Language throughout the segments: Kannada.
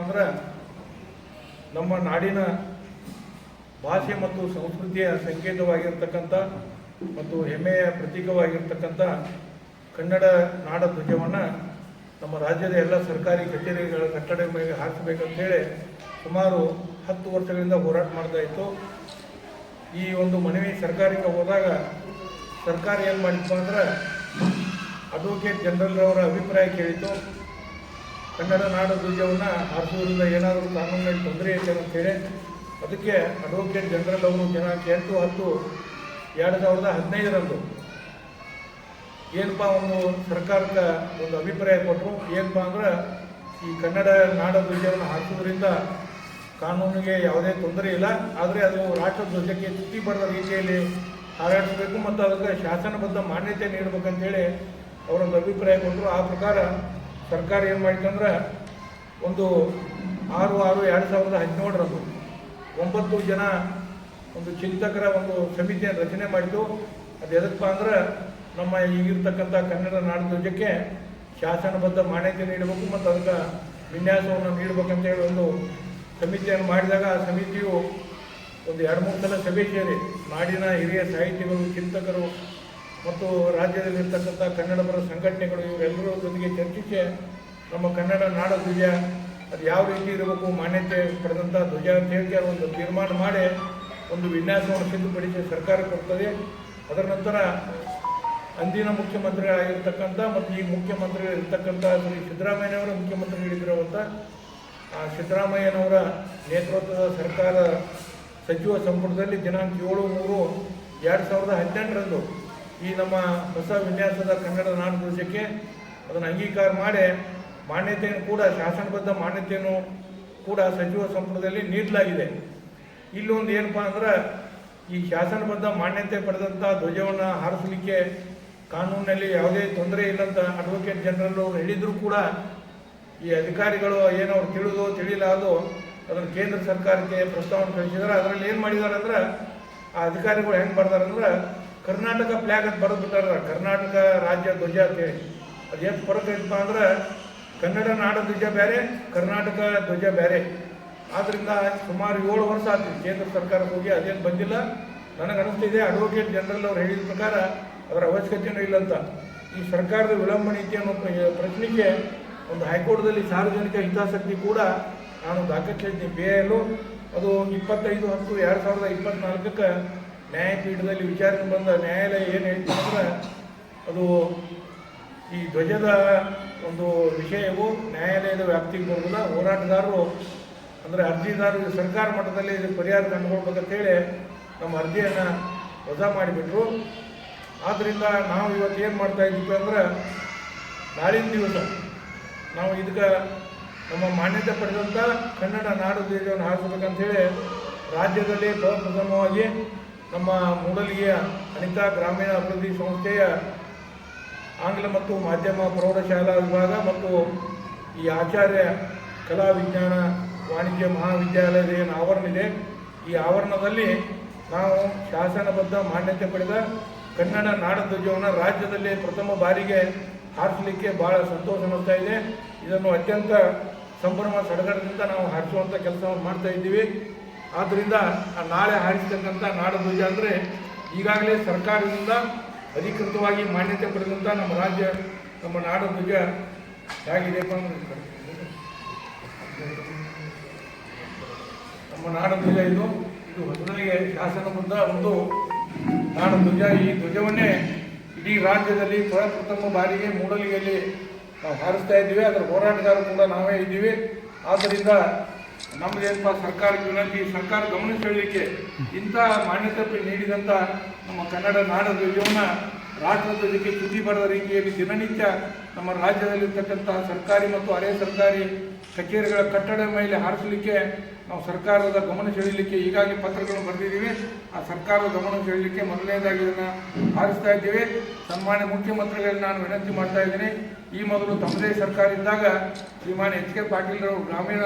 ಅಂದ್ರೆ ನಮ್ಮ ನಾಡಿನ ಭಾಷೆ ಮತ್ತು ಸಂಸ್ಕೃತಿಯ ಸಂಕೇತವಾಗಿರ್ತಕ್ಕಂಥ ಮತ್ತು ಹೆಮ್ಮೆಯ ಪ್ರತೀಕವಾಗಿರ್ತಕ್ಕಂಥ ಕನ್ನಡ ನಾಡ ಧ್ವಜವನ್ನು ನಮ್ಮ ರಾಜ್ಯದ ಎಲ್ಲ ಸರ್ಕಾರಿ ಕಚೇರಿಗಳ ಕಟ್ಟಡ ಮೇಲೆ ಹಾಕಬೇಕಂತೇಳಿ ಸುಮಾರು ಹತ್ತು ವರ್ಷಗಳಿಂದ ಹೋರಾಟ ಮಾಡ್ತಾ ಇತ್ತು. ಈ ಒಂದು ಮನವಿ ಸರ್ಕಾರಕ್ಕೆ ಹೋದಾಗ ಸರ್ಕಾರ ಏನು ಮಾಡಿತ್ತು ಅಂದ್ರೆ ಅಡ್ವೊಕೇಟ್ ಜನರಲ್ ಅವರ ಅಭಿಪ್ರಾಯ ಕೇಳಿತು ಕನ್ನಡ ನಾಡ ಧ್ವಜವನ್ನು ಹಾರಿಸೋದ್ರಿಂದ ಏನಾದರೂ ಕಾನೂನಿನಲ್ಲಿ ತೊಂದರೆ ಐತೆ ಅಂತೇಳಿ ಅದಕ್ಕೆ ಅಡ್ವೊಕೇಟ್ ಜನರಲ್ ಅವರು ದಿನಾಂಕ ಎಂಟು ಹತ್ತು ಎರಡು ಸಾವಿರದ ಹದಿನೈದರಂದು ಏನಪ್ಪ ಒಂದು ಸರ್ಕಾರಕ್ಕೆ ಒಂದು ಅಭಿಪ್ರಾಯ ಕೊಟ್ಟರು. ಏನಪ್ಪ ಅಂದ್ರೆ ಈ ಕನ್ನಡ ನಾಡ ಧ್ವಜವನ್ನು ಕಾನೂನಿಗೆ ಯಾವುದೇ ತೊಂದರೆ ಇಲ್ಲ. ಆದರೆ ಅದು ರಾಷ್ಟ್ರ ಧ್ವಜಕ್ಕೆ ಚ್ಯುತಿ ಬರದ ರೀತಿಯಲ್ಲಿ ಹಾರಾಡಿಸಬೇಕು ಮತ್ತು ಅದಕ್ಕೆ ಶಾಸನಬದ್ಧ ಮಾನ್ಯತೆ ನೀಡಬೇಕಂತೇಳಿ ಅವರೊಂದು ಅಭಿಪ್ರಾಯ ಕೊಟ್ಟರು. ಆ ಪ್ರಕಾರ ಸರ್ಕಾರ ಏನು ಮಾಡಿತಂದ್ರೆ ಒಂದು ಆರು ಆರು ಎರಡು ಸಾವಿರದ ಹದಿನೇಳರಂದು ಒಂಬತ್ತು ಜನ ಒಂದು ಚಿಂತಕರ ಒಂದು ಸಮಿತಿಯನ್ನು ರಚನೆ ಮಾಡಿತು ಅದು ಎದಕ್ಕಪ್ಪ ಅಂದ್ರೆ ನಮ್ಮ ಈಗಿರ್ತಕ್ಕಂಥ ಕನ್ನಡ ನಾಡಧ್ವಜಕ್ಕೆ ಶಾಸನಬದ್ಧ ಮಾನ್ಯತೆ ನೀಡಬೇಕು ಮತ್ತು ಅದಕ್ಕೆ ವಿನ್ಯಾಸವನ್ನು ನೀಡಬೇಕಂತ ಹೇಳಿ ಒಂದು ಸಮಿತಿಯನ್ನು ಮಾಡಿದಾಗ ಆ ಸಮಿತಿಯು ಒಂದು ಎರಡು ಮೂರು ಸಲ ಸಭೆ ಸೇರಿ ನಾಡಿನ ಹಿರಿಯ ಸಾಹಿತಿಗಳು, ಚಿಂತಕರು ಮತ್ತು ರಾಜ್ಯದಲ್ಲಿರ್ತಕ್ಕಂಥ ಕನ್ನಡಪರ ಸಂಘಟನೆಗಳು ಇವರೆಲ್ಲರ ಜೊತೆಗೆ ಚರ್ಚಿಸಿ ನಮ್ಮ ಕನ್ನಡ ನಾಡ ಧ್ವಜ ಅದು ಯಾವ ರೀತಿ ಇರಬೇಕು, ಮಾನ್ಯತೆ ಪಡೆದಂಥ ಧ್ವಜ ಅಂತ ಅವ್ರು ಒಂದು ತೀರ್ಮಾನ ಮಾಡಿ ಒಂದು ವಿನ್ಯಾಸವನ್ನು ಸಿದ್ಧಪಡಿಸಿ ಸರ್ಕಾರ ಕೊಡ್ತದೆ. ಅದರ ನಂತರ ಅಂದಿನ ಮುಖ್ಯಮಂತ್ರಿಗಳಾಗಿರ್ತಕ್ಕಂಥ ಮತ್ತು ಈ ಮುಖ್ಯಮಂತ್ರಿಗಳಿರ್ತಕ್ಕಂಥ ಶ್ರೀ ಸಿದ್ದರಾಮಯ್ಯನವರ ಆ ಸಿದ್ದರಾಮಯ್ಯನವರ ನೇತೃತ್ವದ ಸರ್ಕಾರ ಸಚಿವ ಸಂಪುಟದಲ್ಲಿ ದಿನಾಂಕ ಏಳು ಮೂರು ಎರಡು ಸಾವಿರದ ಹದಿನೆಂಟರಂದು ಈ ನಮ್ಮ ಹೊಸ ವಿನ್ಯಾಸದ ಕನ್ನಡ ನಾಡು ಅದನ್ನು ಅಂಗೀಕಾರ ಮಾಡಿ ಮಾನ್ಯತೆಯನ್ನು ಕೂಡ, ಶಾಸನಬದ್ಧ ಮಾನ್ಯತೆಯನ್ನು ಕೂಡ ಸಚಿವ ಸಂಪುಟದಲ್ಲಿ ನೀಡಲಾಗಿದೆ. ಇಲ್ಲೊಂದು ಏನಪ್ಪಾ ಅಂದ್ರೆ, ಈ ಶಾಸನಬದ್ಧ ಮಾನ್ಯತೆ ಪಡೆದಂಥ ಧ್ವಜವನ್ನು ಹಾರಿಸಲಿಕ್ಕೆ ಕಾನೂನಿನಲ್ಲಿ ಯಾವುದೇ ತೊಂದರೆ ಇಲ್ಲಂತ ಅಡ್ವೊಕೇಟ್ ಜನರಲ್ ಅವರು ಹೇಳಿದ್ರು ಕೂಡ, ಈ ಅಧಿಕಾರಿಗಳು ಏನೋ ಅವ್ರು ತಿಳಿದು ತಿಳಿಲಾದು ಅದನ್ನು ಕೇಂದ್ರ ಸರ್ಕಾರಕ್ಕೆ ಪ್ರಸ್ತಾವನೆ ಕಳಿಸಿದ್ರೆ. ಅದರಲ್ಲಿ ಏನು ಮಾಡಿದ್ದಾರೆ ಅಂದ್ರೆ, ಆ ಅಧಿಕಾರಿಗಳು ಹೆಂಗೆ ಮಾಡ್ತಾರಂದ್ರೆ ಕರ್ನಾಟಕ ಫ್ಲ್ಯಾಗ್ ಅಂತ ಬರೆದು ಬಿಟ್ಟಾರ ಕರ್ನಾಟಕ ರಾಜ್ಯ ಧ್ವಜ ಅಂತೇಳಿ ಅದು ಎಷ್ಟು ಫರಕ್ ಅಂದ್ರೆ, ಕನ್ನಡ ನಾಡ ಧ್ವಜ ಬೇರೆ ಕರ್ನಾಟಕ ಧ್ವಜ ಬೇರೆ ಆದ್ರಿಂದ ಸುಮಾರು ಏಳು ವರ್ಷ ಆಯ್ತು ಕೇಂದ್ರ ಸರ್ಕಾರಕ್ಕೆ ಹೋಗಿ ಅದೇನು ಬಂದಿಲ್ಲ. ನನಗೆ ಅನಿಸ್ತಿದೆ ಅಡ್ವೊಕೇಟ್ ಜನರಲ್ ಅವ್ರು ಹೇಳಿದ ಪ್ರಕಾರ ಅದರ ಅವಶ್ಯಕತೆಯೂ ಇಲ್ಲ ಅಂತ. ಈ ಸರ್ಕಾರದ ವಿಳಂಬ ನೀತಿಯನ್ನು ಅನ್ನೋ ಪ್ರಶ್ನೆಗೆ ಒಂದು ಹೈಕೋರ್ಟ್ದಲ್ಲಿ ಸಾರ್ವಜನಿಕ ಹಿತಾಸಕ್ತಿ ಕೂಡ ನಾನು ದಾಖಲಿಸಿದ್ದೀನಿ. ಬಿ ಅದು ಇಪ್ಪತ್ತೈದು ಹತ್ತು ಎರಡು ಸಾವಿರದ ಇಪ್ಪತ್ನಾಲ್ಕಕ್ಕೆ ನ್ಯಾಯಪೀಠದಲ್ಲಿ ವಿಚಾರಣೆ ಬಂದ ನ್ಯಾಯಾಲಯ ಏನು ಹೇಳ್ತು ಅದು ಈ ಧ್ವಜದ ಒಂದು ವಿಷಯವು ನ್ಯಾಯಾಲಯದ ವ್ಯಾಪ್ತಿಗೆ ಬರುವುದಿಲ್ಲ ಹೋರಾಟಗಾರರು ಅಂದರೆ ಅರ್ಜಿದಾರರು ಸರ್ಕಾರ ಮಟ್ಟದಲ್ಲಿ ಪರಿಹಾರ ಕಂಡುಕೊಳ್ಬೇಕಂತೇಳಿ ನಮ್ಮ ಅರ್ಜಿಯನ್ನು ವಜಾ ಮಾಡಿಬಿಟ್ರು. ಆದ್ದರಿಂದ ನಾವು ಇವತ್ತು ಏನು ಮಾಡ್ತಾ ಇದ್ದೀವಿ ಅಂದ್ರೆ ನಾಳಿನ ದಿವಸ ನಾವು ಇದಕ್ಕೆ ನಮ್ಮ ಮಾನ್ಯತೆ ಪಡೆದಂಥ ಕನ್ನಡ ನಾಡು ಧ್ವಜವನ್ನು ಹಾರಿಸಬೇಕಂತೇಳಿ ರಾಜ್ಯದಲ್ಲಿ ಪ್ರಪ್ರಥಮವಾಗಿ ನಮ್ಮ ಮೂಡಲಿಯ ಅನಿತಾ ಗ್ರಾಮೀಣ ಅಭಿವೃದ್ಧಿ ಸಂಸ್ಥೆಯ ಆಂಗ್ಲ ಮತ್ತು ಮಾಧ್ಯಮ ಪ್ರೌಢಶಾಲಾ ವಿಭಾಗ ಮತ್ತು ಈ ಆಚಾರ್ಯ ಕಲಾ ವಿಜ್ಞಾನ ವಾಣಿಜ್ಯ ಮಹಾವಿದ್ಯಾಲಯದ ಏನು ಆವರಣ ಇದೆ ಈ ಆವರಣದಲ್ಲಿ ನಾವು ಶಾಸನಬದ್ಧ ಮಾನ್ಯತೆ ಪಡೆದ ಕನ್ನಡ ನಾಡಧ್ವಜವನ್ನು ರಾಜ್ಯದಲ್ಲಿ ಪ್ರಥಮ ಬಾರಿಗೆ ಹಾರಿಸಲಿಕ್ಕೆ ಭಾಳ ಸಂತೋಷ ಅನ್ನಿಸ್ತಾ ಇದೆ. ಇದನ್ನು ಅತ್ಯಂತ ಸಂಭ್ರಮ ಸಡಗರದಿಂದ ನಾವು ಹಾರಿಸುವಂಥ ಕೆಲಸವನ್ನು ಮಾಡ್ತಾ ಇದ್ದೀವಿ. ಆದ್ದರಿಂದ ಆ ನಾಳೆ ಹಾರಿಸ್ತಕ್ಕಂಥ ನಾಡಧ್ವಜ ಅಂದರೆ ಈಗಾಗಲೇ ಸರ್ಕಾರದಿಂದ ಅಧಿಕೃತವಾಗಿ ಮಾನ್ಯತೆ ಪಡೆದಂಥ ನಮ್ಮ ರಾಜ್ಯ, ನಮ್ಮ ನಾಡಧ್ವಜ ಹೇಗಿದೆ ನಮ್ಮ ನಾಡಧ್ವಜ ಇದು ಇದು ಹೊಸದಾಗಿ ಬಂದ ಒಂದು ನಾಡಧ್ವಜ ಈ ಧ್ವಜವನ್ನೇ ಇಡೀ ರಾಜ್ಯದಲ್ಲಿ ಪ್ರಪ್ರಥಮ ಬಾರಿಗೆ ಮೂಡಲಿಗೆಯಲ್ಲಿ ನಾವು ಹಾರಿಸ್ತಾ ಇದ್ದೀವಿ. ಅದರ ಹೋರಾಟಗಾರರು ಕೂಡ ನಾವೇ ಇದ್ದೀವಿ. ಆದ್ದರಿಂದ ನಮ್ಮದೇನಪ್ಪ ಸರ್ಕಾರಕ್ಕೆ ವಿನಂತಿ ಸರ್ಕಾರ ಗಮನ ಸೆಳೆಯಲಿಕ್ಕೆ ಇಂಥ ಮಾನ್ಯತೆ ನೀಡಿದಂಥ ನಮ್ಮ ಕನ್ನಡ ನಾಡ ಜೀವನ ರಾಷ್ಟ್ರ ಧ್ವಜಕ್ಕೆ ಸುದ್ದಿ ಬರದ ರೀತಿಯಲ್ಲಿ ದಿನನಿತ್ಯ ನಮ್ಮ ರಾಜ್ಯದಲ್ಲಿರ್ತಕ್ಕಂಥ ಸರ್ಕಾರಿ ಮತ್ತು ಅರೆ ಸರ್ಕಾರಿ ಕಚೇರಿಗಳ ಕಟ್ಟಡ ಮೇಲೆ ಹಾರಿಸಲಿಕ್ಕೆ ನಾವು ಸರ್ಕಾರದ ಗಮನ ಸೆಳೆಯಲಿಕ್ಕೆ ಈಗಾಗಲೇ ಪತ್ರಗಳನ್ನು ಬರೆದಿದ್ದೀವಿ. ಆ ಸರ್ಕಾರದ ಗಮನ ಸೆಳೆಯಲಿಕ್ಕೆ ಮೊದಲನೇದಾಗಿ ಇದನ್ನು ಹಾರಿಸ್ತಾ ಇದ್ದೀವಿ. ಸನ್ಮಾನ್ಯ ಮುಖ್ಯಮಂತ್ರಿಗಳಲ್ಲಿ ನಾನು ವಿನಂತಿ ಮಾಡ್ತಾ ಇದ್ದೀನಿ. ಈ ಮೊದಲು ತಮ್ಮದೇ ಸರ್ಕಾರ ಇದ್ದಾಗ ಶ್ರೀಮಾನ್ ಎಚ್ ಕೆ ಪಾಟೀಲ್ ಗ್ರಾಮೀಣ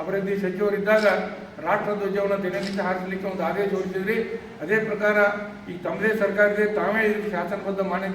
ಅಭಿವೃದ್ಧಿ ಸಚಿವರಿದ್ದಾಗ ರಾಷ್ಟ್ರ ಧ್ವಜವನ್ನು ದಿನನಿತ್ಯ ಹಾರಿಸಲಿಕ್ಕೆ ಒಂದು ಆದೇಶ ಹೊರಡಿಸಿದ್ರಿ ಅದೇ ಪ್ರಕಾರ ಈ ತಮ್ಮದೇ ಸರ್ಕಾರದೇ ಇದೆ ತಾವೇ ಶಾಸನಬದ್ಧ ಮಾನ್ಯತೆ